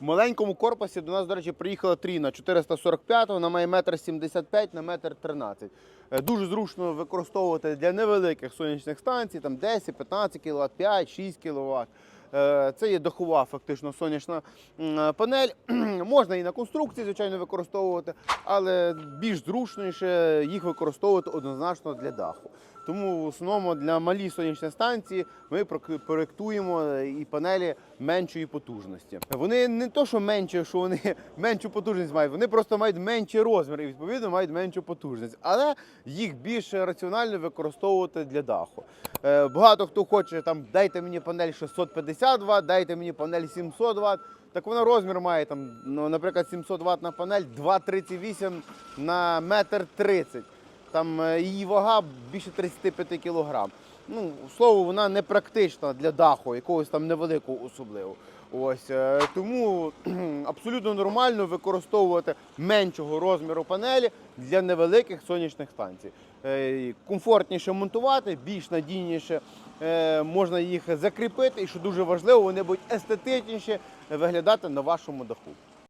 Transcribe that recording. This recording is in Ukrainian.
В маленькому корпусі до нас, до речі, приїхала Тріна 445, вона має 1,75 м на 1,13 м. Е, Дуже зручно використовувати для невеликих сонячних станцій, там 10-15 кВт, 5-6 кВт. Це є дахова фактично сонячна е, панель. Можна і на конструкції, звичайно, використовувати, але більш зручніше їх використовувати однозначно для даху. Тому в основному для малі сонячні станції ми проєктуємо е, і панелі меншої потужності. Вони не то, що менше, що вони меншу потужність мають, вони просто мають менші розміри і відповідно мають меншу потужність. Але їх більш раціонально використовувати для даху. Е, Багато хто хоче там дайте мені панель 650 Вт, дайте мені панель 700 Вт. Так вона розмір має там, ну, наприклад, 700 ватна панель 2,38 на метр 30. Там е, її вага більше 35 кг. Ну, слово, вона не практична для даху, якогось там невеликого особливо. Ось е, тому абсолютно нормально використовувати меншого розміру панелі для невеликих сонячних станцій. Е, Комфортніше монтувати, більш надійніше можна їх закріпити, і що дуже важливо, вони будуть естетичніше виглядати на вашому даху.